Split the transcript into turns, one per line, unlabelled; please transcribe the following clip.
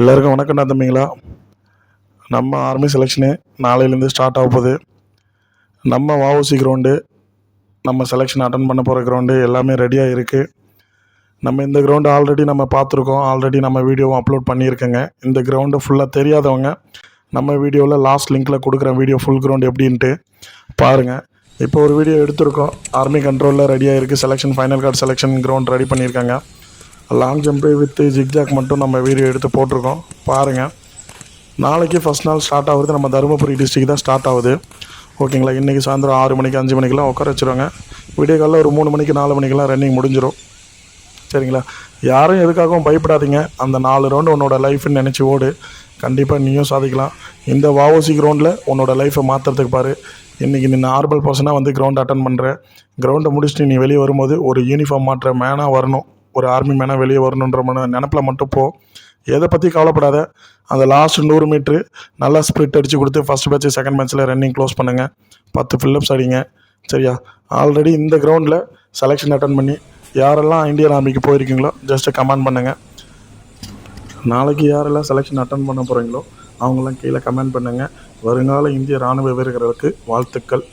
எல்லாருக்கும் வணக்கம்டா தம்பிங்களா. நம்ம army selection நாளையிலேருந்து ஸ்டார்ட் ஆக போகுது. நம்ம வஉசி கிரவுண்டு நம்ம செலெக்ஷன் அட்டன் பண்ண போகிற கிரவுண்டு எல்லாமே ரெடியாக இருக்குது நம்ம இந்த கிரவுண்டு ஆல்ரெடி நம்ம பார்த்துருக்கோம். ஆல்ரெடி நம்ம வீடியோவும் அப்லோட் பண்ணியிருக்கேங்க. இந்த கிரவுண்டு ஃபுல்லாக தெரியாதவங்க நம்ம வீடியோவில் லாஸ்ட் லிங்க்கில் கொடுக்குற வீடியோ ஃபுல் கிரவுண்ட் எப்படின்ட்டு பாருங்கள் இப்போ ஒரு வீடியோ எடுத்திருக்கோம். ஆர்மி கண்ட்ரோலில் ரெடியாக இருக்குது selection final card selection ground ready பண்ணியிருக்காங்க. லாங் ஜம்ப்பு வித்து ஜிக்ஜாக் மட்டும் நம்ம வீடியோ எடுத்து போட்டிருக்கோம். பாருங்கள் நாளைக்கு ஃபஸ்ட் நாள் ஸ்டார்ட் ஆகுறது நம்ம தருமபுரி டிஸ்ட்ரிக் தான் ஸ்டார்ட் ஆகுது. ஓகேங்களா இன்றைக்கி சாயந்தரம் ஆறு மணிக்கு அஞ்சு மணிக்கெலாம் உட்கார வச்சுருவாங்க. விடிய காலையில் ஒரு மூணு மணிக்கு நாலு மணிக்கெலாம் ரன்னிங் முடிஞ்சிடும் சரிங்களா? யாரும் எதுக்காகவும் பயப்படாதீங்க. அந்த நாலு ரவுண்டு உன்னோட லைஃப்னு நினச்சி ஓடு. கண்டிப்பாக நீயும் சாதிக்கலாம். இந்த வாவோசி கிரவுண்டில் உன்னோட லைஃப்பை மாற்றுறதுக்கு பாரு. இன்றைக்கி நீ நார்மல் பர்சனாக வந்து கிரவுண்ட் அட்டன் பண்ணுற கிரவுண்டை முடிச்சுட்டு நீ வெளியே வரும்போது ஒரு யூனிஃபார்ம் மாற்ற மேனாக வரணும். ஒரு ஆர்மி மேனாக வெளியே வரணுன்ற மன நினப்பில் மட்டும் போ. எதை பற்றி கவலைப்படாத. அந்த லாஸ்ட் நூறு மீட்ரு நல்லா ஸ்ப்ரிட் அடித்து கொடுத்து ஃபஸ்ட் பேட்ச் செகண்ட் மேட்ச்சில் ரன்னிங் க்ளோஸ் பண்ணுங்கள் பத்து ஃபில்லப்ஸ் அடிங்க. சரியா? ஆல்ரெடி இந்த கிரவுண்டில் செலெக்ஷன் அட்டன் பண்ணி யாரெல்லாம் இந்தியன் ஆர்மிக்கு போயிருக்கீங்களோ ஜஸ்ட்டு கமெண்ட் பண்ணுங்கள் நாளைக்கு யாரெல்லாம் செலெக்ஷன் அட்டன் பண்ண போகிறீங்களோ அவங்களாம் கீழே கமெண்ட் பண்ணுங்கள் வருங்கால இந்திய ராணுவ வீரர்களுக்கு வாழ்த்துக்கள்.